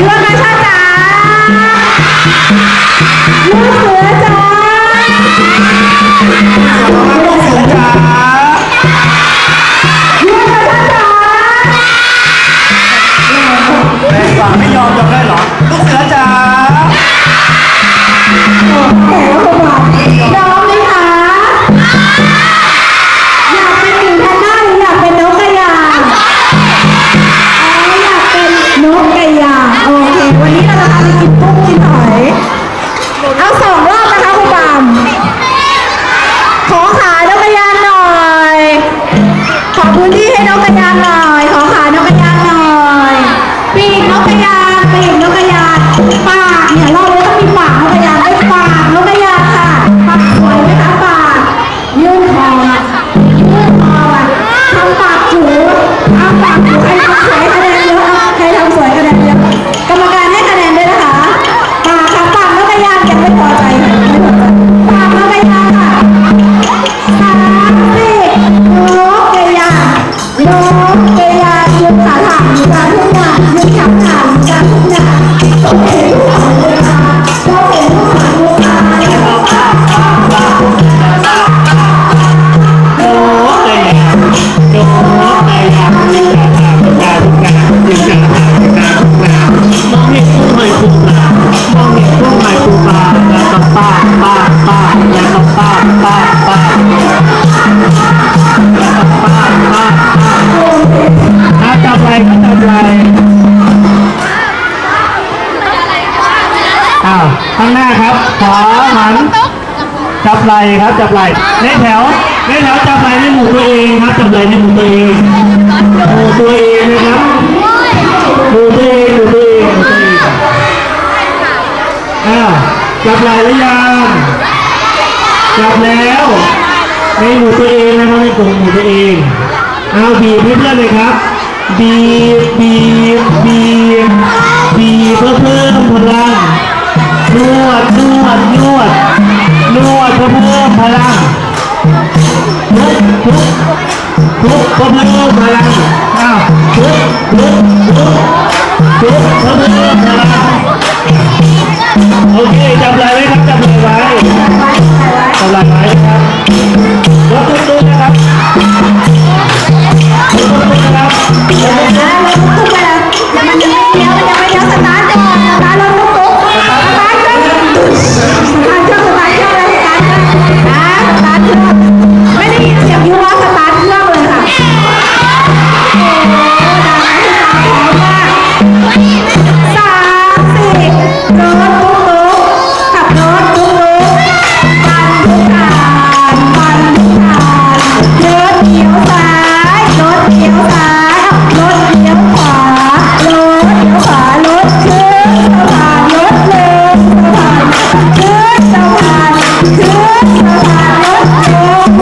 你们干啥 Yeah. อ้าวข้างหน้าครับขวาหันจับไหล่ครับจับไหล่ในแถวในแถวจับไหล่ในหมู่ตัวเองครับจับไหล่ในหมู่ตัวเองหมู่ตัวเองนะครับหมู่ตัวเองหมู่ตัวเองหมู่ตัวเองอ่าจับไหล่หรือยังจับแล้วในหมู่ตัวเองนะครับในกลุ่มหมู่ตัวเองเอาบีบเพื่อนเลยครับบีบบีบบีบบีบเพื่อเพิ่มพลัง นวดนวดนวดนวดเพื่อเพิ่มพลังทุกทุกทุกเพื่อเพิ่มพลังอ้าวทุกทุกทุกทุกเพื่อเพิ่มพลังโอเคจับไหล่ไว้ครับ ¡Gracias!